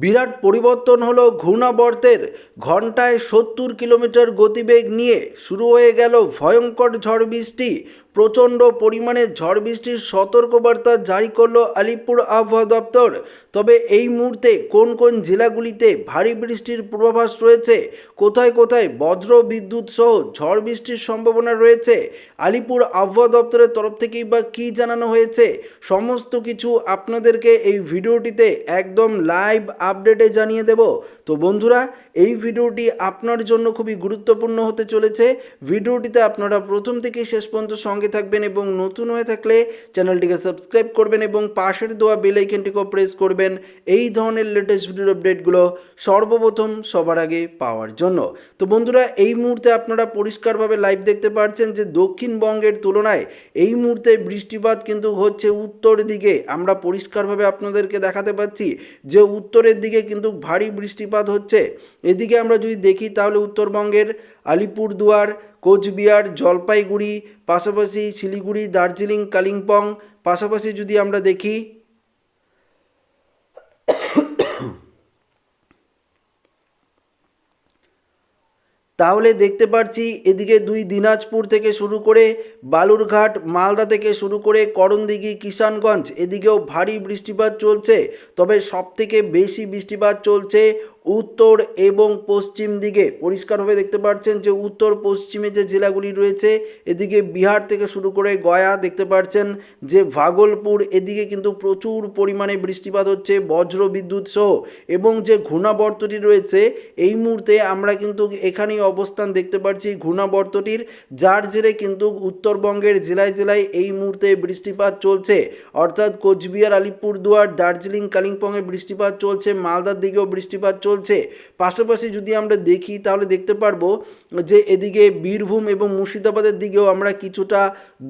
বিরাট পরিবর্তন হলো ঘূর্ণাবর্তের। ঘন্টায় সত্তর কিলোমিটার গতিবেগ নিয়ে শুরু হয়ে গেল ভয়ঙ্কর ঝড় বৃষ্টি। প্রচণ্ড পরিমাণে ঝড় বৃষ্টির সতর্কবার্তা জারি করল আলিপুর আবহাওয়া দপ্তর। তবে এই মুহূর্তে কোন কোন জেলাগুলিতে ভারী বৃষ্টির পূর্বাভাস রয়েছে, কোথায় কোথায় বজ্র বিদ্যুৎ সহ ঝড় বৃষ্টির সম্ভাবনা রয়েছে, আলিপুর আবহাওয়া দপ্তরের তরফ থেকেই বা কী জানানো হয়েছে, সমস্ত কিছু আপনাদেরকে এই ভিডিওটিতে একদম লাইভ আপডেটে জানিয়ে দেব। তো বন্ধুরা এই ভিডিওটি আপনার জন্য খুবই গুরুত্বপূর্ণ হতে চলেছে। ভিডিওটিতে আপনারা প্রথম থেকে শেষ পর্যন্ত সঙ্গে থাকবেন এবং নতুন হয়ে থাকলে চ্যানেলটিকে সাবস্ক্রাইব করবেন এবং পাশের দেওয়া বেল আইকনটিকেও প্রেস করবেন। এই ধরনের লেটেস্ট ভিডিও আপডেটগুলো সর্বপ্রথম সবার আগে পাওয়ার জন্য। তো বন্ধুরা, এই মুহূর্তে আপনারা পরিষ্কারভাবে লাইভ দেখতে পাচ্ছেন যে দক্ষিণবঙ্গের তুলনায় এই মুহূর্তে বৃষ্টিপাত কিন্তু হচ্ছে উত্তর দিকে। আমরা পরিষ্কারভাবে আপনাদেরকে দেখাতে পাচ্ছি যে উত্তরের দিকে কিন্তু ভারী বৃষ্টিপাত হচ্ছে। এদিকে আমরা যদি দেখি তাহলে উত্তরবঙ্গের আলিপুরদুয়ার, কোচবিহার, জলপাইগুড়ি, পাশাপাশি শিলিগুড়ি, দার্জিলিং, কালিম্পং, পাশাপাশি যদি আমরা দেখি তাহলে দেখতে পাচ্ছি এদিকে দুই দিনাজপুর থেকে শুরু করে বালুরঘাট, মালদা থেকে শুরু করে করণদিঘি, কিষানগঞ্জ, এদিকেও ভারী বৃষ্টিপাত চলছে। তবে সবথেকে বেশি বৃষ্টিপাত চলছে উত্তর এবং পশ্চিম দিকে পরিষ্কারভাবে দেখতে পাচ্ছেন যে উত্তর পশ্চিমে যে জেলাগুলি রয়েছে, এদিকে বিহার থেকে শুরু করে গয়া দেখতে পাচ্ছেন যে ভাগলপুর, এদিকে কিন্তু প্রচুর পরিমাণে বৃষ্টিপাত হচ্ছে, বজ্র বিদ্যুৎ সহ। এবং যে ঘূর্ণাবর্তটি রয়েছে, এই মুহূর্তে আমরা কিন্তু এখানেই অবস্থান দেখতে পাচ্ছি ঘূর্ণাবর্তটির, যার জেরে কিন্তু উত্তরবঙ্গের জেলায় জেলায় এই মুহূর্তে বৃষ্টিপাত চলছে। অর্থাৎ কোচবিহার, আলিপুরদুয়ার, দার্জিলিং, কালিম্পংয়ে বৃষ্টিপাত চলছে, মালদার দিকেও বৃষ্টিপাত চলছে। পাশাপাশি যদি আমরা দেখি তাহলে দেখতে পারব যে এদিকে বীরভূম এবং মুর্শিদাবাদের দিকেও আমরা কিছুটা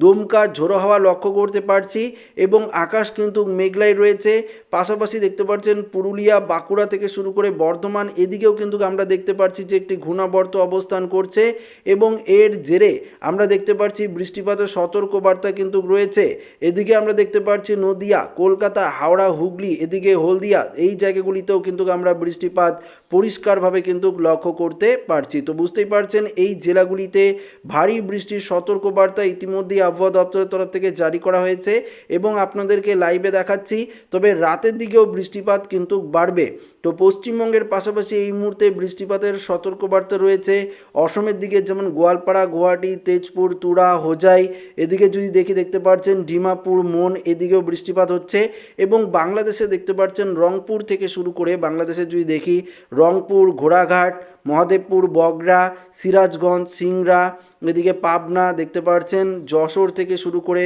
দমকা, ঝোড়ো হাওয়া লক্ষ্য করতে পারছি এবং আকাশ কিন্তু মেঘলাই রয়েছে। পাশাপাশি দেখতে পাচ্ছেন পুরুলিয়া, বাঁকুড়া থেকে শুরু করে বর্ধমান, এদিকেও কিন্তু আমরা দেখতে পাচ্ছি যে একটি ঘূর্ণাবর্ত অবস্থান করছে এবং এর জেরে আমরা দেখতে পাচ্ছি বৃষ্টিপাতের সতর্কবার্তা কিন্তু রয়েছে। এদিকে আমরা দেখতে পাচ্ছি নদিয়া, কলকাতা, হাওড়া, হুগলি, এদিকে হলদিয়া, এই জায়গাগুলিতেও কিন্তু আমরা বৃষ্টিপাত পরিষ্কারভাবে কিন্তু লক্ষ্য করতে পারছি। তো বুঝতেই পারছেন এই জেলাগুলিতে ভারী বৃষ্টির সতর্কবার্তা ইতিমধ্যেই আবহাওয়া দপ্তরের তরফ থেকে জারি করা হয়েছে এবং আপনাদেরকে লাইভে দেখাচ্ছি। তবে রাতের দিকেও বৃষ্টিপাত কিন্তু বাড়বে। তো পশ্চিমবঙ্গের পাশাপাশি এই মুহূর্তে বৃষ্টিপাতের সতর্কবার্তা রয়েছে। অসমের দিকে যেমন গোয়ালপাড়া, গুয়াহাটি, তেজপুর, তুরা, হোজাই, এদিকে যদি দেখি দেখতে পাচ্ছেন ডিমাপুর মন এদিকেও বৃষ্টিপাত হচ্ছে এবং বাংলাদেশে দেখতে পাচ্ছেন রংপুর থেকে শুরু করে বাংলাদেশে যদি দেখি রংপুর, ঘোড়াঘাট, মহাদেবপুর, বগরা, সিরাজগঞ্জ, সিংড়া এদিকে পাবনা দেখতে পাচ্ছেন যশোর থেকে শুরু করে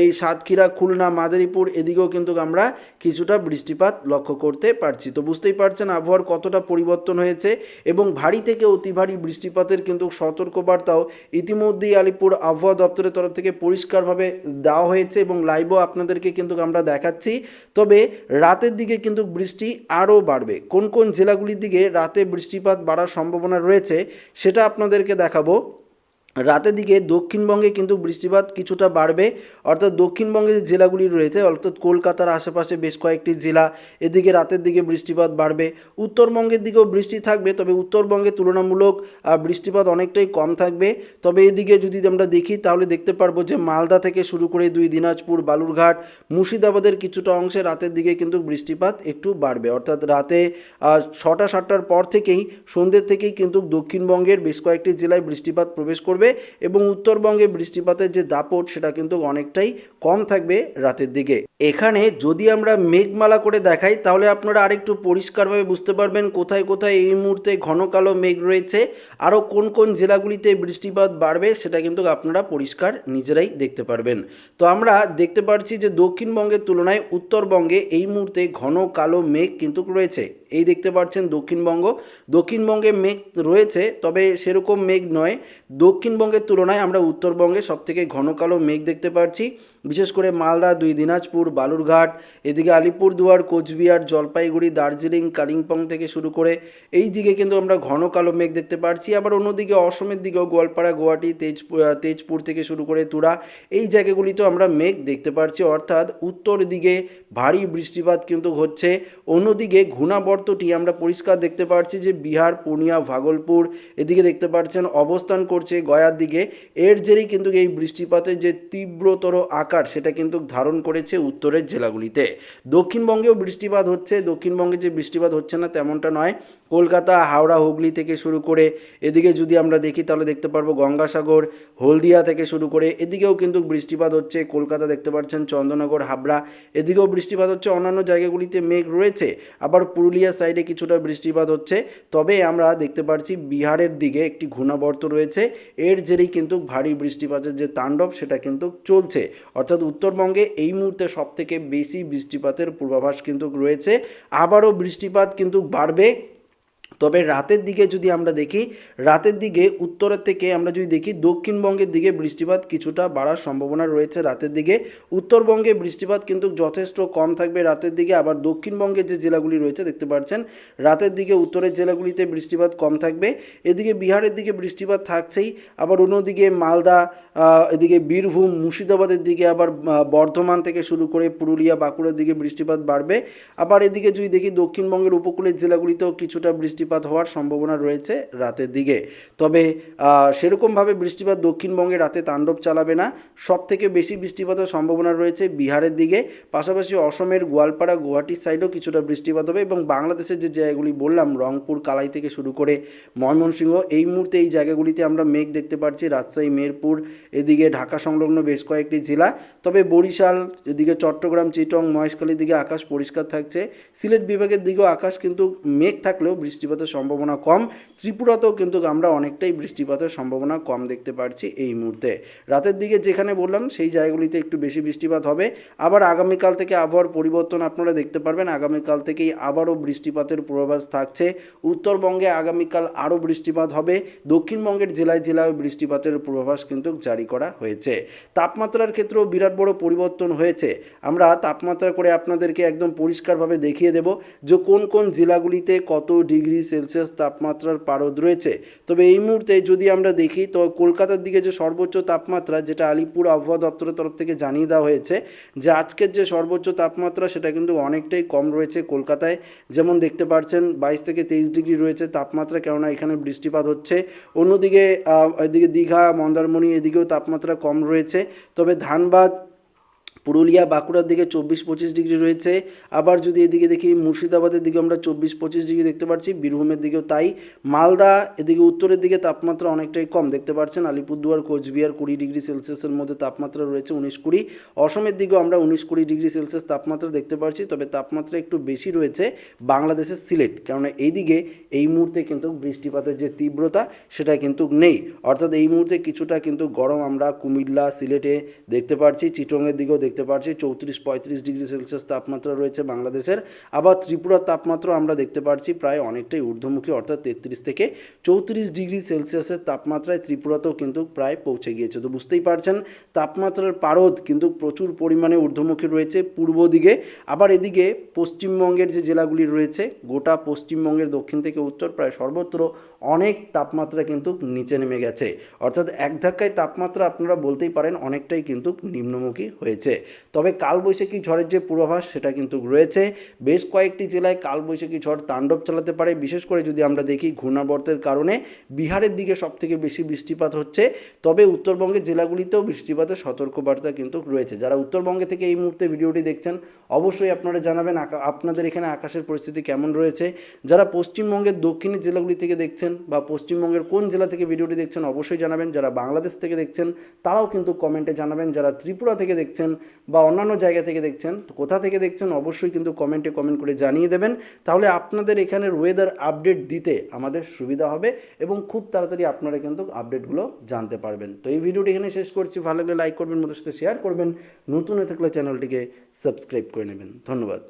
এই সাতক্ষীরা, খুলনা, মাদারীপুর, এদিকেও কিন্তু আমরা কিছুটা বৃষ্টিপাত লক্ষ্য করতে পারছি। তো বুঝতেই পারছেন, আবহাওয়ার কতটা পরিবর্তন হয়েছে এবং ভারী থেকে অতি ভারী বৃষ্টিপাতের কিন্তু সতর্কবার্তাও ইতিমধ্যেই আলিপুর আবহাওয়া দপ্তরের তরফ থেকে পরিষ্কারভাবে দেওয়া হয়েছে এবং লাইভও আপনাদেরকে কিন্তু আমরা দেখাচ্ছি। তবে রাতের দিকে কিন্তু বৃষ্টি আরও বাড়বে। কোন কোন জেলাগুলির দিকে রাতে বৃষ্টিপাত বাড়ার সম্ভাবনা রয়েছে, সেটা আপনাদেরকে দেখাবো। রাতের দিকে দক্ষিণবঙ্গে কিন্তু বৃষ্টিপাত কিছুটা বাড়বে। অর্থাৎ দক্ষিণবঙ্গে যে জেলাগুলি রয়েছে, অর্থাৎ কলকাতার আশেপাশে বেশ কয়েকটি জেলা, এদিকে রাতের দিকে বৃষ্টিপাত বাড়বে। উত্তরবঙ্গের দিকেও বৃষ্টি থাকবে, তবে উত্তরবঙ্গে তুলনামূলক বৃষ্টিপাত অনেকটাই কম থাকবে। তবে এদিকে যদি আমরা দেখি, তাহলে দেখতে পারব যে মালদা থেকে শুরু করে দুই দিনাজপুর, বালুরঘাট, মুর্শিদাবাদের কিছুটা অংশে রাতের দিকে কিন্তু বৃষ্টিপাত একটু বাড়বে। অর্থাৎ রাতে ছটা, সাতটার পর থেকেই সন্ধ্যের থেকেই কিন্তু দক্ষিণবঙ্গের বেশ কয়েকটি জেলায় বৃষ্টিপাত প্রবেশ করবে। এবং উত্তরবঙ্গে বৃষ্টিপাতের যে দাপট সেটা কিন্তু অনেকটাই কম থাকবে রাতের দিকে। এখানে যদি আমরা মেঘমালা করে দেখাই, তাহলে আপনারা আরেকটু পরিষ্কারভাবে বুঝতে পারবেন কোথায় কোথায় এই মুহূর্তে ঘন কালো মেঘ রয়েছে, আরও কোন কোন জেলাগুলিতে বৃষ্টিপাত বাড়বে সেটা কিন্তু আপনারা পরিষ্কার নিজেরাই দেখতে পারবেন। তো আমরা দেখতে পাচ্ছি যে দক্ষিণবঙ্গের তুলনায় উত্তরবঙ্গে এই মুহূর্তে ঘন কালো মেঘ কিন্তু রয়েছে। এই দেখতে পাচ্ছেন দক্ষিণবঙ্গ। দক্ষিণবঙ্গে মেঘ রয়েছে, তবে সেরকম মেঘ নয়। দক্ষিণবঙ্গের তুলনায় আমরা উত্তরবঙ্গে সবথেকে ঘন কালো মেঘ দেখতে পাচ্ছি বিশেষ করে মালদা, দুই দিনাজপুর, বালুরঘাট, এদিকে আলিপুরদুয়ার, কোচবিহার, জলপাইগুড়ি, দার্জিলিং, কালিম্পং থেকে শুরু করে এই দিকে কিন্তু আমরা ঘন কালো মেঘ দেখতে পাচ্ছি আবার অন্যদিকে অসমের দিকেও গোয়ালপাড়া, গুয়াহাটি, তেজপুর তেজপুর থেকে শুরু করে তুরা এই জায়গাগুলিতেও আমরা মেঘ দেখতে পাচ্ছি অর্থাৎ উত্তর দিকে ভারী বৃষ্টিপাত কিন্তু হচ্ছে অন্যদিকে ঘূর্ণাবর্তটি আমরা পরিষ্কার দেখতে পাচ্ছি যে বিহার, পূর্ণিয়া, ভাগলপুর এদিকে দেখতে পাচ্ছেন অবস্থান করছে গয়ার দিকে। এর জেরেই কিন্তু এই বৃষ্টিপাতের যে তীব্রতর আকার সেটা কিন্তু ধারণ করেছে উত্তরের জেলাগুলিতে। দক্ষিণবঙ্গেও বৃষ্টিপাত হচ্ছে, দক্ষিণবঙ্গে যে বৃষ্টিপাত হচ্ছে না তেমনটা নয়। কলকাতা, হাওড়া, হুগলি থেকে শুরু করে এদিকে যদি আমরা দেখি তাহলে দেখতে পারব গঙ্গাসাগর, হলদিয়া থেকে শুরু করে এদিকেও কিন্তু বৃষ্টিপাত হচ্ছে। কলকাতা দেখতে পাচ্ছেন চন্দ্রনগর হাবড়া, এদিকেও বৃষ্টিপাত হচ্ছে। অন্যান্য জায়গাগুলিতে মেঘ রয়েছে। আবার পুরুলিয়া সাইডে কিছুটা বৃষ্টিপাত হচ্ছে। তবে আমরা দেখতে পাচ্ছি বিহারের দিকে একটি ঘূর্ণাবর্ত রয়েছে। এর জেরেই কিন্তু ভারী বৃষ্টিপাতের যে তাণ্ডব, সেটা কিন্তু চলছে। অর্থাৎ উত্তরবঙ্গে এই মুহূর্তে সবথেকে বেশি বৃষ্টিপাতের পূর্বাভাস কিন্তু রয়েছে। আবারও বৃষ্টিপাত কিন্তু বাড়বে। তবে রাতের দিকে যদি আমরা দেখি, রাতের দিকে উত্তরের থেকে আমরা যদি দেখি, দক্ষিণবঙ্গের দিকে বৃষ্টিপাত কিছুটা বাড়ার সম্ভাবনা রয়েছে রাতের দিকে। উত্তরবঙ্গে বৃষ্টিপাত কিন্তু যথেষ্ট কম থাকবে রাতের দিকে। আবার দক্ষিণবঙ্গের যে জেলাগুলি রয়েছে, দেখতে পাচ্ছেন রাতের দিকে উত্তরের জেলাগুলিতে বৃষ্টিপাত কম থাকবে। এদিকে বিহারের দিকে বৃষ্টিপাত থাকছেই। আবার অন্যদিকে মালদা এদিকে বীরভূম, মুর্শিদাবাদের দিকে আবার বর্ধমান থেকে শুরু করে পুরুলিয়া, বাঁকুড়ার দিকে বৃষ্টিপাত বাড়বে। আবার এদিকে যদি দেখি, দক্ষিণবঙ্গের উপকূলের জেলাগুলিতেও কিছুটা বৃষ্টিপাত হওয়ার সম্ভাবনা রয়েছে রাতের দিকে। তবে সেরকমভাবে বৃষ্টিপাত দক্ষিণবঙ্গে রাতে তাণ্ডব চালাবে না। সব থেকে বেশি বৃষ্টিপাতের সম্ভাবনা রয়েছে বিহারের দিকে। পাশাপাশি অসমের গোয়ালপাড়া গুয়াহাটির সাইডেও কিছুটা বৃষ্টিপাত হবে এবং বাংলাদেশের যে জায়গাগুলি বললাম, রংপুর, কালাই থেকে শুরু করে ময়মনসিংহ, এই মুহূর্তে এই জায়গাগুলিতে আমরা মেঘ দেখতে পাচ্ছি রাজশাহী মেরপুর এদিকে ঢাকা সংলগ্ন বেশ কয়েকটি জেলা, তবে বরিশাল, এদিকে চট্টগ্রাম, চিটং, মহেশখালীর দিকে আকাশ পরিষ্কার থাকছে। সিলেট বিভাগের দিকেও আকাশ কিন্তু মেঘ থাকলেও বৃষ্টিপাতের সম্ভাবনা কম। ত্রিপুরাতেও কিন্তু আমরা অনেকটাই বৃষ্টিপাতের সম্ভাবনা কম দেখতে পাচ্ছি এই মুহূর্তে। রাতের দিকে যেখানে বললাম, সেই জায়গাগুলিতে একটু বেশি বৃষ্টিপাত হবে। আবার আগামীকাল থেকে আবহাওয়ার পরিবর্তন আপনারা দেখতে পারবেন। আগামীকাল থেকেই আবারও বৃষ্টিপাতের পূর্বাভাস থাকছে। উত্তরবঙ্গে আগামীকাল আরও বৃষ্টিপাত হবে। দক্ষিণবঙ্গের জেলায় জেলায় বৃষ্টিপাতের পূর্বাভাস কিন্তু জারি করা হয়েছে। তাপমাত্রার ক্ষেত্রেও বিরাট বড় পরিবর্তন হয়েছে। আমরা তাপমাত্রা করে আপনাদেরকে একদম পরিষ্কারভাবে দেখিয়ে দেব যে কোন কোন জেলাগুলিতে কত ডিগ্রি সেলসিয়াস তাপমাত্রার পারদ রয়েছে। তবে এই মুহূর্তে যদি আমরা দেখি, তো কলকাতার দিকে যে সর্বোচ্চ তাপমাত্রা, যেটা আলিপুর আবহাওয়া দপ্তরের তরফ থেকে জানিয়ে দেওয়া হয়েছে, যে আজকের যে সর্বোচ্চ তাপমাত্রা, সেটা কিন্তু অনেকটাই কম রয়েছে কলকাতায়। যেমন দেখতে পাচ্ছেন বাইশ থেকে তেইশ ডিগ্রি রয়েছে তাপমাত্রা, কেননা এখানে বৃষ্টিপাত হচ্ছে। অন্যদিকে এদিকে দীঘা, মন্দারমণি, এদিকেও তাপমাত্রা কম রয়েছে। তবে ধানবাদ পুরুলিয়া, বাঁকুড়ার দিকে চব্বিশ পঁচিশ ডিগ্রি রয়েছে। আবার যদি এদিকে দেখি, মুর্শিদাবাদের দিকে আমরা চব্বিশ পঁচিশ ডিগ্রি দেখতে পাচ্ছি, বীরভূমের দিকেও তাই। মালদা, এদিকে উত্তরের দিকে তাপমাত্রা অনেকটাই কম দেখতে পাচ্ছেন। আলিপুরদুয়ার, কোচবিহার কুড়ি ডিগ্রি সেলসিয়াসের মধ্যে তাপমাত্রা রয়েছে উনিশ কুড়ি। অসমের দিকেও আমরা উনিশ কুড়ি ডিগ্রি সেলসিয়াস তাপমাত্রা দেখতে পাচ্ছি, তবে তাপমাত্রা একটু বেশি রয়েছে বাংলাদেশের সিলেট। কেননা এইদিকে এই মুহূর্তে কিন্তু বৃষ্টিপাতের যে তীব্রতা, সেটা কিন্তু নেই। অর্থাৎ এই মুহূর্তে কিছুটা কিন্তু গরম আমরা কুমিল্লা, সিলেটে দেখতে পাচ্ছি। চিটংয়ের দিকেও দেখতে পাচ্ছি চৌত্রিশ, পঁয়ত্রিশ ডিগ্রি সেলসিয়াস তাপমাত্রা রয়েছে বাংলাদেশের। আবার ত্রিপুরার তাপমাত্রা আমরা দেখতে পাচ্ছি প্রায় অনেকটাই ঊর্ধ্বমুখী, অর্থাৎ তেত্রিশ থেকে চৌত্রিশ ডিগ্রি সেলসিয়াসের তাপমাত্রায় ত্রিপুরাতেও কিন্তু প্রায় পৌঁছে গিয়েছে। তো বুঝতেই পারছেন, তাপমাত্রার পারদ কিন্তু প্রচুর পরিমাণে ঊর্ধ্বমুখী রয়েছে পূর্ব দিকে। আবার এদিকে পশ্চিমবঙ্গের যে জেলাগুলি রয়েছে, গোটা পশ্চিমবঙ্গের দক্ষিণ থেকে উত্তর প্রায় সর্বত্র অনেক তাপমাত্রা কিন্তু নিচে নেমে গেছে। অর্থাৎ এক ধাক্কায় তাপমাত্রা আপনারা বলতেই পারেন অনেকটাই কিন্তু নিম্নমুখী হয়েছে। তবে কালবৈশাখী ঝড়ের যে পূর্বাভাস সেটা কিন্তু রয়েছে। বেশ কয়েকটি জেলায় কালবৈশাখী ঝড় তাণ্ডব চালাতে পারে। বিশেষ করে যদি আমরা দেখি ঘূর্ণাবর্তের কারণে বিহারের দিকে সবথেকে বেশি বৃষ্টিপাত হচ্ছে। তবে উত্তরবঙ্গের জেলাগুলিতেও বৃষ্টিপাতের সতর্কবার্তা কিন্তু রয়েছে। যারা উত্তরবঙ্গে থেকে এই মুহূর্তে ভিডিওটি দেখছেন, অবশ্যই আপনারা জানাবেন আপনাদের এখানে আকাশের পরিস্থিতি কেমন রয়েছে। যারা পশ্চিমবঙ্গের দক্ষিণের জেলাগুলি থেকে দেখছেন বা পশ্চিমবঙ্গের কোন জেলা থেকে ভিডিওটি দেখছেন, অবশ্যই জানাবেন। যারা বাংলাদেশ থেকে দেখছেন, তারাও কিন্তু কমেন্টে জানাবেন। যারা ত্রিপুরা থেকে দেখছেন বা অন্যান্য জায়গা থেকে দেখছেন কোথা থেকে দেখছেন অবশ্যই কিন্তু কমেন্টে কমেন্ট করে জানিয়ে দেবেন। তাহলে আপনাদের এখানের ওয়েদার আপডেট দিতে আমাদের সুবিধা হবে এবং খুব তাড়াতাড়ি আপনারা কিন্তু আপডেটগুলো জানতে পারবেন। তো এই ভিডিওটি এখানে শেষ করছি। ভালো লাগলে লাইক করবেন মতো সাথে শেয়ার করবেন। নতুন হয়ে থাকলে চ্যানেলটিকে সাবস্ক্রাইব করে নেবেন। ধন্যবাদ।